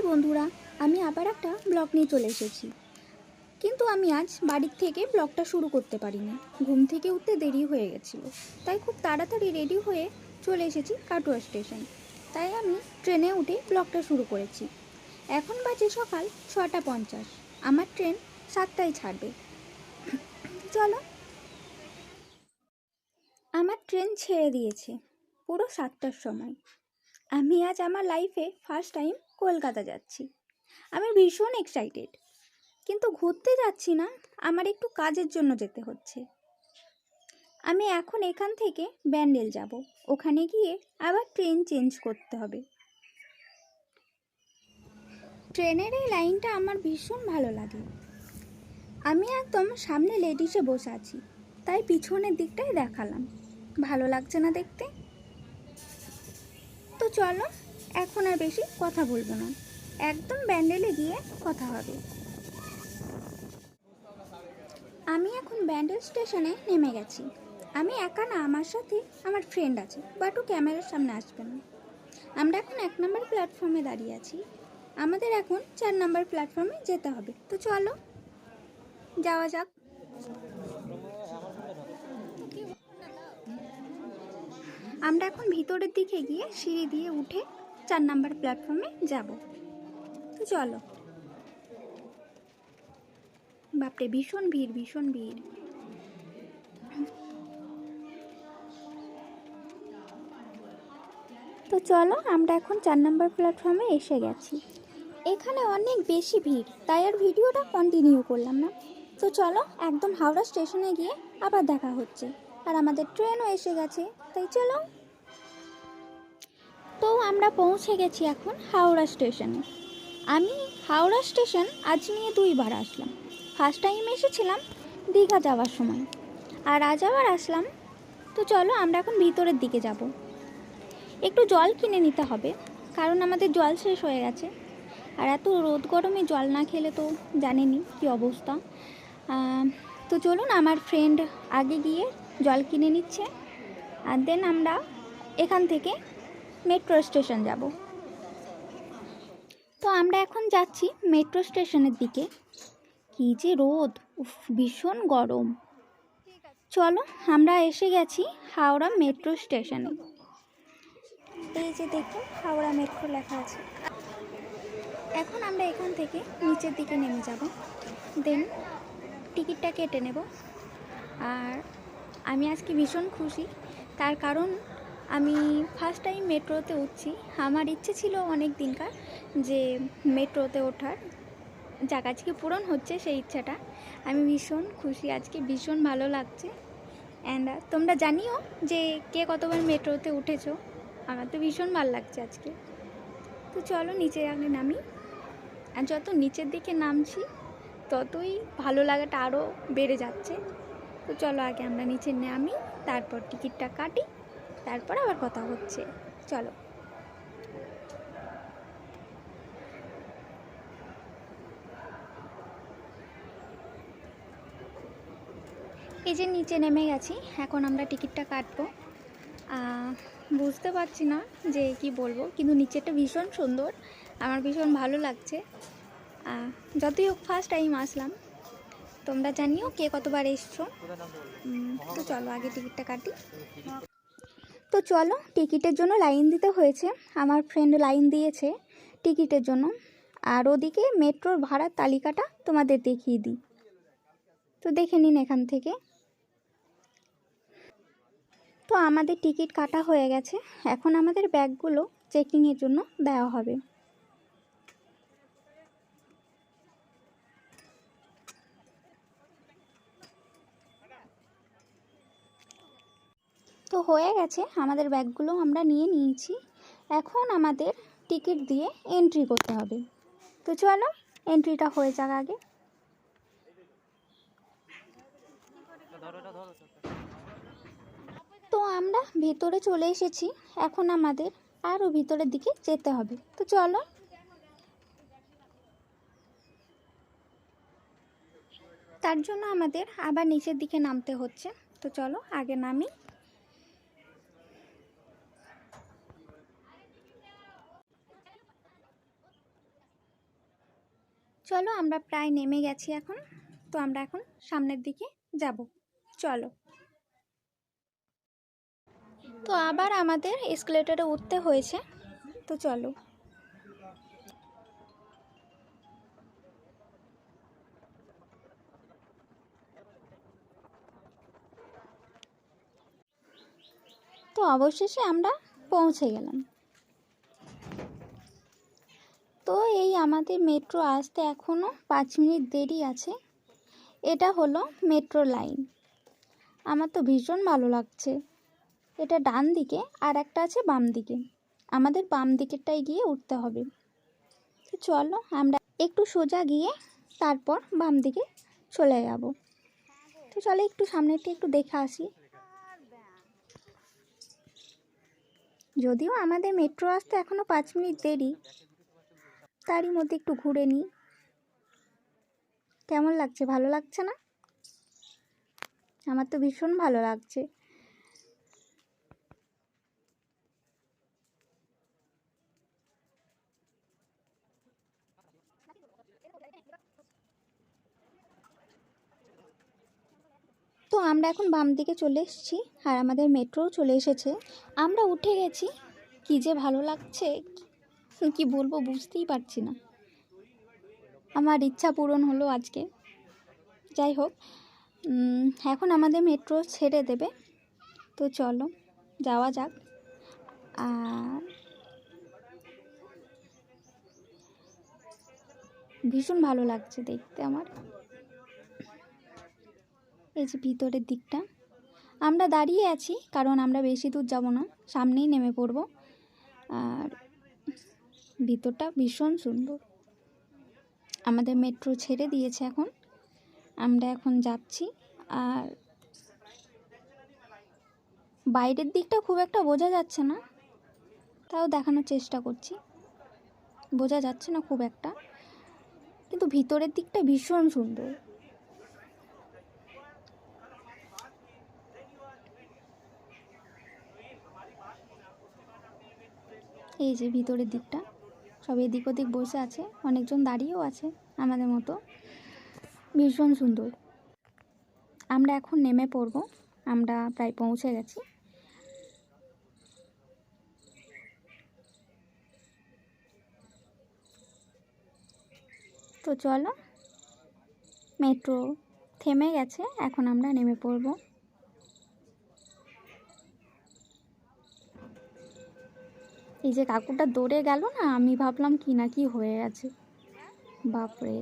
High বন্ধুরা, আমি আবার একটা ব্লগ নিয়ে চলে এসেছি। কিন্তু আমি আজ বাড়ির থেকে ব্লগটা শুরু করতে পারিনি। ঘুম থেকে উঠতে দেরি হয়ে গেছিল। তাই খুব তাড়াতাড়ি রেডি হয়ে চলে এসেছি কাটোয়া স্টেশন তাই আমি ট্রেনে উঠে ব্লগটা শুরু করেছি। এখন বাজে সকাল ছটা পঞ্চাশ। আমার ট্রেন সাতটায় ছাড়বে। চলো। আমার ট্রেন ছেড়ে দিয়েছে। পুরো সাতটার সময়। আমি আজ আমার লাইফে ফার্স্ট টাইম কলকাতা যাচ্ছি। আমি ভীষণ এক্সাইটেড কিন্তু ঘুরতে যাচ্ছি না, আমার একটু কাজের জন্য যেতে হচ্ছে। আমি এখন এখান থেকে ব্যান্ডেল যাব। ওখানে গিয়ে আবার ট্রেন চেঞ্জ করতে হবে। ট্রেনের এই লাইনটা আমার ভীষণ ভালো লাগে। আমি একদম সামনে লেডিসে বসে আছি, তাই পিছনের দিকটাই দেখালাম। ভালো লাগছে না দেখতে? তো চলো, এখন আর বেশি কথা বলব না। একদম ব্যান্ডেলে গিয়ে কথা হবে। আমি এখন ব্যান্ডেল স্টেশনে নেমে গেছি। আমি একা না, আমার সাথে আমার ফ্রেন্ড আছে বাট ও ক্যামেরার সামনে আসবে না। আমরা এখন এক নম্বর প্ল্যাটফর্মে দাঁড়িয়ে আছি। আমাদের এখন চার নম্বর প্ল্যাটফর্মে যেতে হবে। তো চলো, যাওয়া যাক। আমরা এখন ভিতরের দিকে গিয়ে সিঁড়ি দিয়ে উঠে চার নাম্বার প্ল্যাটফর্মে যাব। তো চলো। বাপরে, ভীষণ ভিড় ভীষণ ভিড়। তো চলো, আমরা এখন চার নাম্বার প্ল্যাটফর্মে এসে গেছি। এখানে অনেক বেশি ভিড়, তাই আর ভিডিওটা কন্টিনিউ করলাম না। তো চলো, একদম হাওড়া স্টেশনে গিয়ে আবার দেখা হচ্ছে। আর আমাদের ট্রেনও এসে গেছে। তাই চলো। তো আমরা পৌঁছে গেছি এখন হাওড়া স্টেশনে। আমি হাওড়া স্টেশন আজ নিয়ে দুইবার আসলাম। ফার্স্ট টাইম এসেছিলাম দীঘা যাওয়ার সময়। আর আজ আবার আসলাম। তো চলো আমরা এখন ভিতরের দিকে যাব। একটু জল কিনে নিতে হবে, কারণ আমাদের জল শেষ হয়ে গেছে। আর এত রোদ গরমে জল না খেলে তো জানেনি কি অবস্থা। তো চলুন আমার ফ্রেন্ড আগে গিয়ে জল কিনে নিচ্ছে। আর দেন আমরা এখান থেকে মেট্রো স্টেশন যাব। তো আমরা এখন যাচ্ছি মেট্রো স্টেশনের দিকে। কী যে রোদ, উফ, ভীষণ গরম। চলো আমরা এসে গেছি হাওড়া মেট্রো স্টেশনে এই যে দেখুন হাওড়া মেট্রো লেখা আছে। এখন আমরা এখান থেকে নিচের দিকে নেমে যাব। দেন টিকিটটা কেটে নেব। আর আমি আজকে ভীষণ খুশি। তার কারণ, আমি ফার্স্ট টাইম মেট্রোতে উঠছি। আমার ইচ্ছে ছিল অনেক দিনকার যে মেট্রোতে ওঠার। যাক, আজকে পূরণ হচ্ছে সেই ইচ্ছাটা। আমি ভীষণ খুশি, আজকে ভীষণ ভালো লাগছে। অ্যান্ড তোমরা জানিও যে কে কতবার মেট্রোতে উঠেছো? আমার তো ভীষণ ভালো লাগছে আজকে। তো চলো নিচে আগে নামি। আর যত নিচের দিকে নামছি, ততই ভালো লাগাটা আরও বেড়ে যাচ্ছে। তো চলো আগে আমরা নিচে নামি, তারপর টিকিটটা কাটি, তারপর আবার কথা হচ্ছে। চলো। এই যে নিচে নেমে গেছি, এখন আমরা টিকিটটা কাটবো। বুঝতে পারছি না যে কি বলব, কিন্তু নিচেটা ভীষণ সুন্দর। আমার ভীষণ ভালো লাগছে। যতই হোক ফার্স্ট টাইম আসলাম। তোমরা জানিও কে কতবার এসছো? তো চলো, আগে টিকিটটা কাটি। তো চলো, টিকিটের জন্য লাইন দিতে হয়েছে। আমার ফ্রেন্ড লাইন দিয়েছে টিকিটের জন্য। আর ওদিকে মেট্রোর ভাড়ার তালিকাটা তোমাদের দেখিয়ে দিই। তো দেখে নিন এখান থেকে। তো আমাদের টিকিট কাটা হয়ে গেছে। এখন আমাদের ব্যাগগুলো চেকিংয়ের জন্য দেওয়া হবে। তো হয়ে গেছে, আমাদের ব্যাগগুলো আমরা নিয়ে নিয়েছি। এখন আমাদের টিকিট দিয়ে এন্ট্রি করতে হবে। তো চলো এন্ট্রিটা হয়ে যাক আগে। তো আমরা ভেতরে চলে এসেছি, এখন আমাদের আরও ভিতরের দিকে যেতে হবে। তো চলো। তার জন্য আমাদের আবার নিচের দিকে নামতে হচ্ছে। তো চলো, আগে নামি। চলো আমরা প্রায় নেমে গেছি এখন। তো আমরা এখন সামনের দিকে যাব। চলো। তো আবার আমাদের এসকেলেটারে উঠতে হয়েছে। তো চলো। তো অবশেষে আমরা পৌঁছে গেলাম। তো এই আমাদের মেট্রো আসতে এখনও পাঁচ মিনিট দেরি আছে। এটা হলো মেট্রো লাইন। আমার তো ভীষণ ভালো লাগছে। এটা ডান দিকে আর একটা আছে বাম দিকে। আমাদের বাম দিকেরটাই গিয়ে উঠতে হবে। তো চলো আমরা একটু সোজা গিয়ে তারপর বাম দিকে চলে যাব। তো চলো একটু সামনেরটা একটু দেখে আসি। যদিও আমাদের মেট্রো আসতে এখনও পাঁচ মিনিট দেরি তারই মধ্যে একটু ঘুরে নিই। কেমন লাগছে? ভালো লাগছে না? আমার তো ভীষণ ভালো লাগছে। তো আমরা এখন বাম দিকে চলে এসেছি আর আমাদের মেট্রোও চলে এসেছে। আমরা উঠে গেছি। কি যে ভালো লাগছে কি বলব বুঝতেই পারছি না। আমার ইচ্ছা পূরণ হলো আজকে। যাই হোক এখন আমাদের মেট্রো ছেড়ে দেবে। তো চলো, যাওয়া যাক। আর ভীষণ ভালো লাগছে দেখতে আমার। এই যে ভিতরের দিকটা। আমরা দাঁড়িয়ে আছি, কারণ আমরা বেশি দূর যাব না। সামনেই নেমে পড়ব। আর ভিতরটা ভীষণ সুন্দর। আমাদের মেট্রো ছেড়ে দিয়েছে এখন। আমরা এখন যাচ্ছি আর বাইরের দিকটা খুব একটা বোঝা যাচ্ছে না, তাও দেখানোর চেষ্টা করছি। বোঝা যাচ্ছে না খুব একটা, কিন্তু ভিতরের দিকটা ভীষণ সুন্দর। এই যে ভিতরের দিকটা। সব এদিক ওদিক বসে আছে, অনেকজন দাঁড়িয়েও আছে, আমাদের মতো। ভীষণ সুন্দর। আমরা এখন নেমে পড়ব, আমরা প্রায় পৌঁছে গেছি। তো চলো, মেট্রো থেমে গেছে, এখন আমরা নেমে পড়ব। এই যে কাকুটা দৌড়ে গেল না, আমি ভাবলাম কি না কি হয়ে গেছে। বাপরে।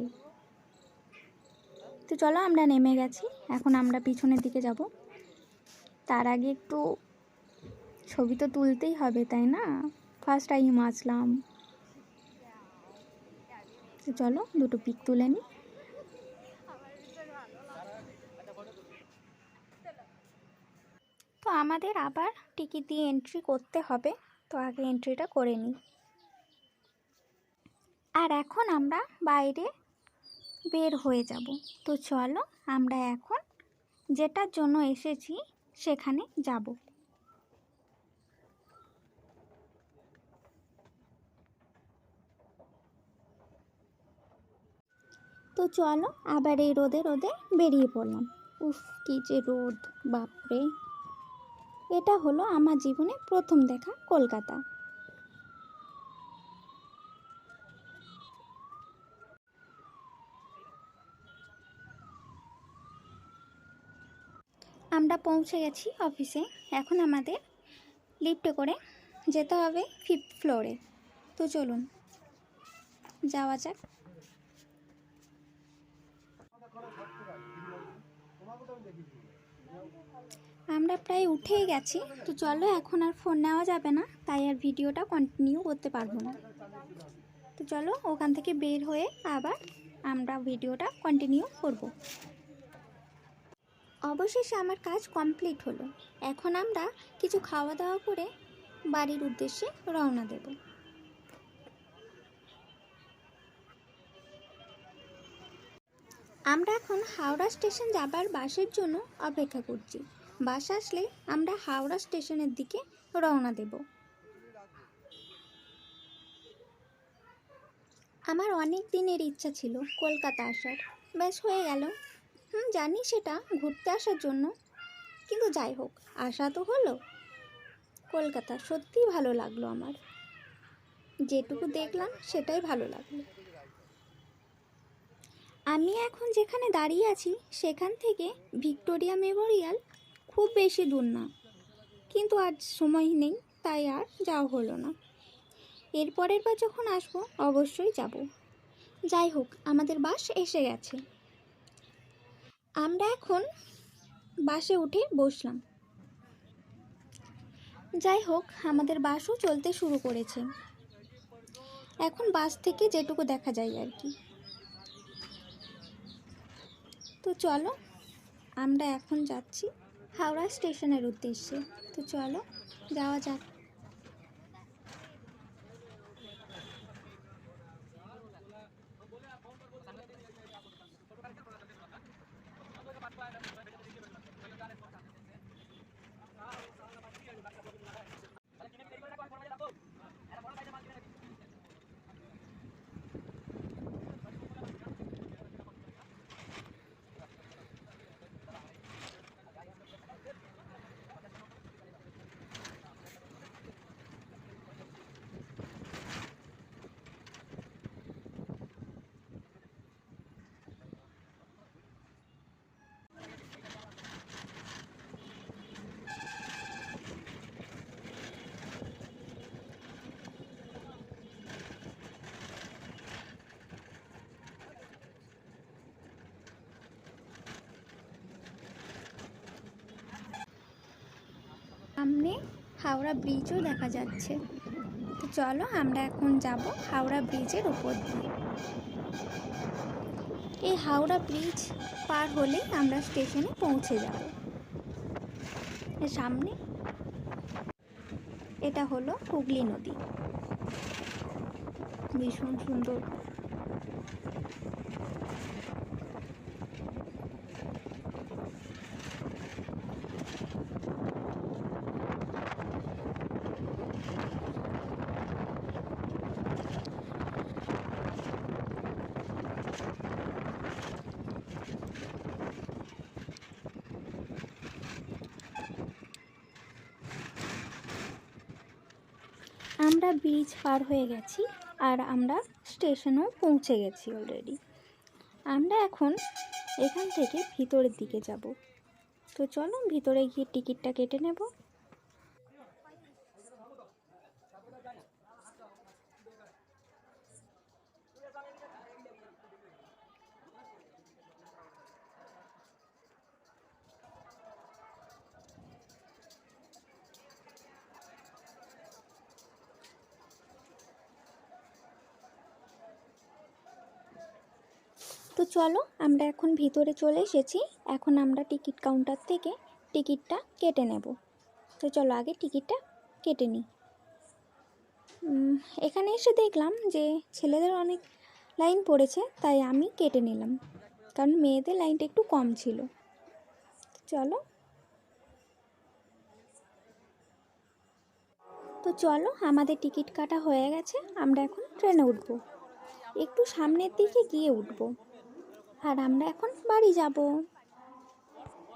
তো চলো আমরা নেমে গেছি, এখন আমরা পিছনের দিকে যাব। তার আগে একটু ছবি তো তুলতেই হবে, তাই না? ফার্স্ট টাইম আসলাম। তো চলো দুটো পিক তুলে নিই তো আমাদের আবার টিকিট দিয়ে এন্ট্রি করতে হবে। তো আগে এন্ট্রিটা করে নিই। আর এখন আমরা বাইরে বের হয়ে যাব। তো চলো আমরা এখন যেটার জন্য এসেছি সেখানে যাব। তো চলো আবার এই রোদে রোদে বেরিয়ে পড়লাম। উফ, কি যে রোদ, বাপরে। এটা হলো আমার জীবনে প্রথম দেখা কলকাতা। আমরা পৌঁছে গেছি অফিসে। এখন আমাদের লিফটে করে যেতে হবে ফিফথ ফ্লোরে তো চলুন, যাওয়া যাক। আমরা প্রায় উঠেই গেছি, তো চলো এখন আর ফোন নেওয়া যাবে না, তাই আর ভিডিওটা কন্টিনিউ করতে পারব না। তো চলো ওখান থেকে বের হয়ে আবার আমরা ভিডিওটা কন্টিনিউ করব। অবশেষে আমার কাজ কমপ্লিট হলো। এখন আমরা কিছু খাওয়া দাওয়া করে বাড়ির উদ্দেশ্যে রওনা দেব। আমরা এখন হাওড়া স্টেশন যাবার বাসের জন্য অপেক্ষা করছি। বাস আসলে আমরা হাওড়া স্টেশনের দিকে রওনা দেব। আমার অনেক দিনের ইচ্ছা ছিল কলকাতা আসার। ব্যাস হয়ে গেল। হুম, জানি সেটা ঘুরতে আসার জন্য। কিন্তু যাই হোক, আসা তো হলো। কলকাতা সত্যিই ভালো লাগল আমার। যেটুকু দেখলাম সেটাই ভালো লাগল। আমি এখন যেখানে দাঁড়িয়ে আছি, সেখান থেকে ভিক্টোরিয়া মেমোরিয়াল খুব বেশি দূর না। কিন্তু আজ সময় নেই, তাই আর যাওয়া হলো না। এরপরের বার যখন আসব, অবশ্যই যাব। যাই হোক, আমাদের বাস এসে গেছে। আমরা এখন বাসে উঠে বসলাম। যাই হোক, আমাদের বাসও চলতে শুরু করেছে। এখন বাস থেকে যেটুকু দেখা যায় আর কি। তো চলো আমরা এখন যাচ্ছি হাওড়া স্টেশনের উদ্দেশ্যে। তো চলো যাওয়া যাক সামনে হাওড়া ব্রিজও দেখা যাচ্ছে। তো চলো আমরা এখন যাব হাওড়া ব্রিজের উপর দিয়ে। এই হাওড়া ব্রিজ পার হলে আমরা স্টেশনে পৌঁছে যাব। সামনে এটা হলো হুগলি নদী। ভীষণ সুন্দর। আমরা ব্রিজ পার হয়ে গেছি আর আমরা স্টেশনেও পৌঁছে গেছি অলরেডি আমরা এখন এখান থেকে ভিতরের দিকে যাব। তো চলো ভিতরে গিয়ে টিকিটটা কেটে নেব। চলো, আমরা এখন ভিতরে চলে এসেছি। এখন আমরা টিকিট কাউন্টার থেকে টিকিটটা কেটে নেব। তো চলো, আগে টিকিটটা কেটে নিই। এখানে এসে দেখলাম যে ছেলেদের অনেক লাইন পড়েছে, তাই আমি কেটে নিলাম। কারণ মেয়েদের লাইনটা একটু কম ছিল। চলো। তো চলো, আমাদের টিকিট কাটা হয়ে গেছে, আমরা এখন ট্রেনে উঠবো। একটু সামনের দিকে গিয়ে উঠবো। আর আমরা এখন বাড়ি যাব।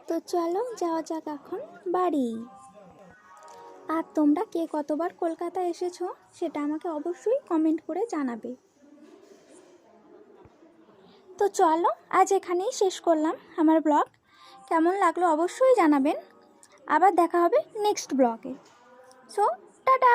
তো চলো যাওয়া যাক এখন বাড়ি। আর তোমরা কে কতবার কলকাতা এসেছ সেটা আমাকে অবশ্যই কমেন্ট করে জানাবে। তো চলো আজ এখানেই শেষ করলাম আমার ব্লগ। কেমন লাগল অবশ্যই জানাবেন। আবার দেখা হবে নেক্সট ব্লগে। So tata